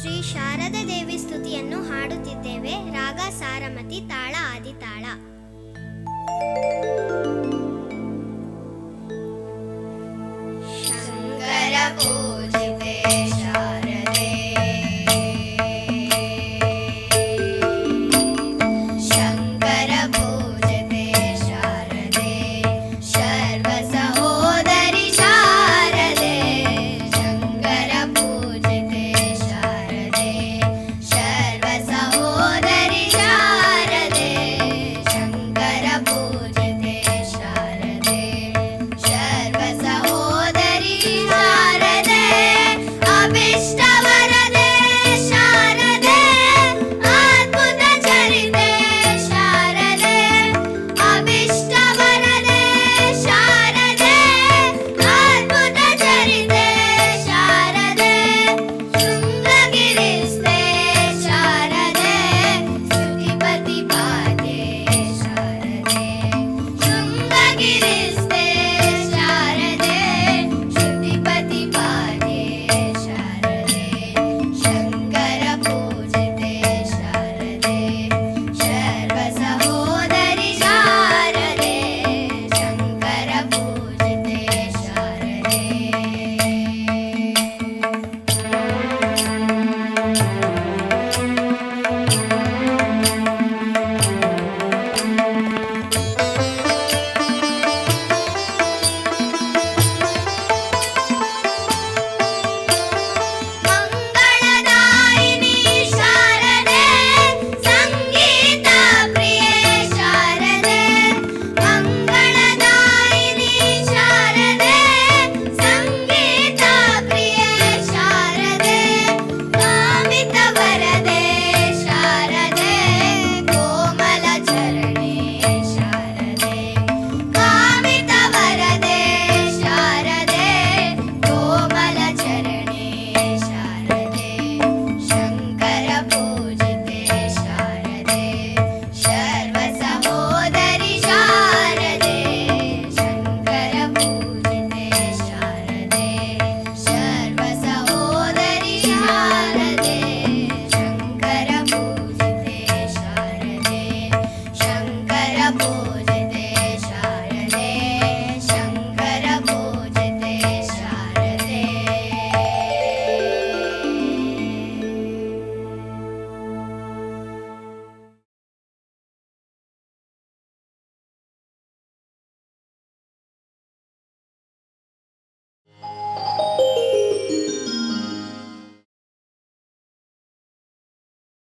ಶ್ರೀ ಶಾರದಾ ದೇವಿ ಸ್ತುತಿಯನ್ನು ಹಾಡುತ್ತಿದ್ದೇವೆ. ರಾಗ ಸಾರಮತಿ ತಾಳ ಆದಿತಾಳ.